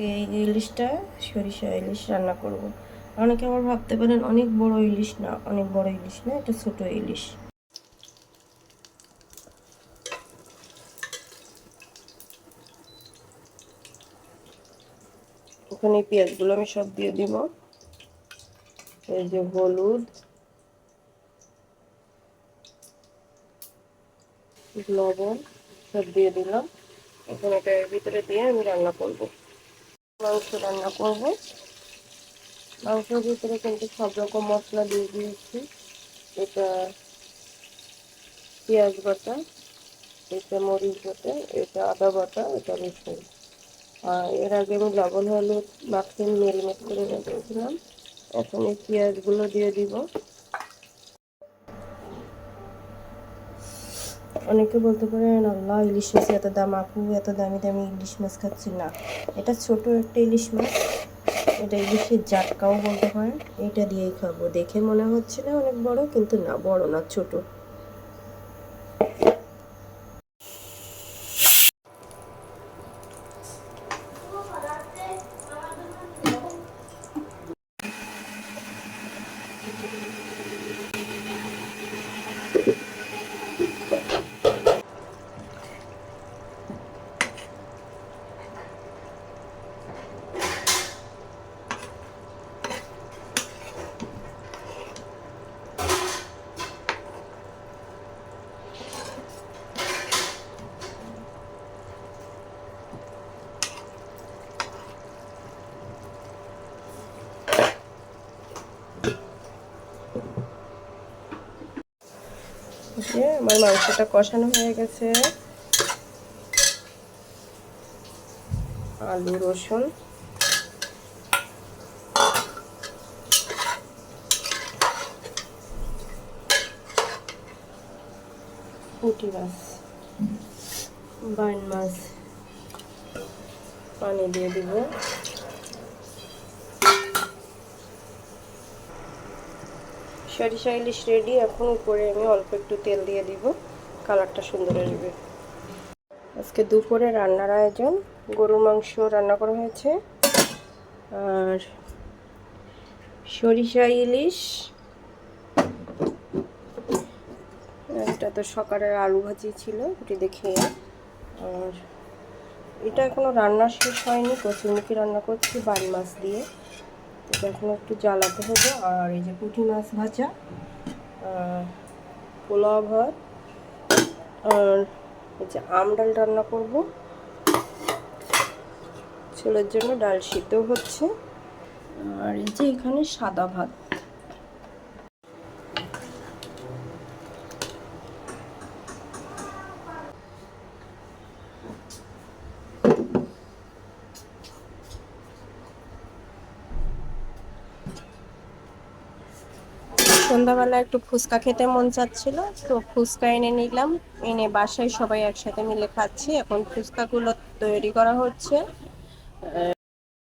আজকে এই ইলিশটা, সরিষা ইলিশ রান্না করব। অনেকে আবার ভাবতে পারেন, অনেক বড় ইলিশ না, অনেক বড় ইলিশ না, এটা ছোট ইলিশ। ওখানে পেঁয়াজগুলো আমি সব দিয়ে দিব। এই যে হলুদ। লবণ, সব দিয়ে দিলাম। এখন এটা ভিতরে দিয়ে আমি রান্না করব। মাংস রান্না করব। মাংসের ভিতরে কিন্তু সব রকম মশলা দিয়ে দিয়েছি। এটা পেঁয়াজ বাটা, এটা মরিচ বাটা, এটা আদা বাটা, এটা রসুন। আর এর আগে আমি লবণ, হলুদ, মাখিয়ে মেরিনেট করে রেখেছিলাম। এখন এই পেঁয়াজগুলো দিয়ে দিব। অনেকে বলতে পারেন, আল্লাহ, ইলিশ মাছ এত দাম, আপু, এত দামি দামি ইলিশ মাছ খাচ্ছি না। এটা ছোট একটা ইলিশ মাছ। এটা ইলিশের জাটকাও বলতে পারেন। এটা দিয়েই খাব। দেখে মনে হচ্ছে না অনেক বড়, কিন্তু না, বড় না, ছোট। যে আমার মাংসটা কষানো হয়ে গেছে। আলু, রসুন। পুঁটি মাছ বাইন মাছ, পানি দিয়ে দিব। সরিষা ইলিশ রেডি এখন উপরে আমি অল্প একটু তেল দিয়ে দিব, কালারটা সুন্দর আসবে। আজকে দুপুরে রান্নার আয়োজন গরুর মাংস রান্না করা হয়েছে, আর সরিষা ইলিশ এটা তো সকালের আলু ভাজি ছিল এটি দেখে আর এটা এখনও রান্না শেষ হয়নি, কচুরমুখী রান্না করছি, বাড়ি মাছ দিয়ে। এখন একটু জ্বালাতে হবে। আর এই যে পুঁটি মাছ ভাজা পোলাও ভাত, আর এই যে আম ডাল রান্না করব। ছেলের জন্য ডাল সিদ্ধ হচ্ছে। আর এই যে এখানে সাদা ভাত। সন্ধ্যাবেলা একটু ফুচকা খেতে মন চাচ্ছিল, তো ফুচকা এনে নিলাম। এনে বাসায় সবাই একসাথে মিলে খাচ্ছি। এখন ফুচকাগুলো তৈরি করা হচ্ছে।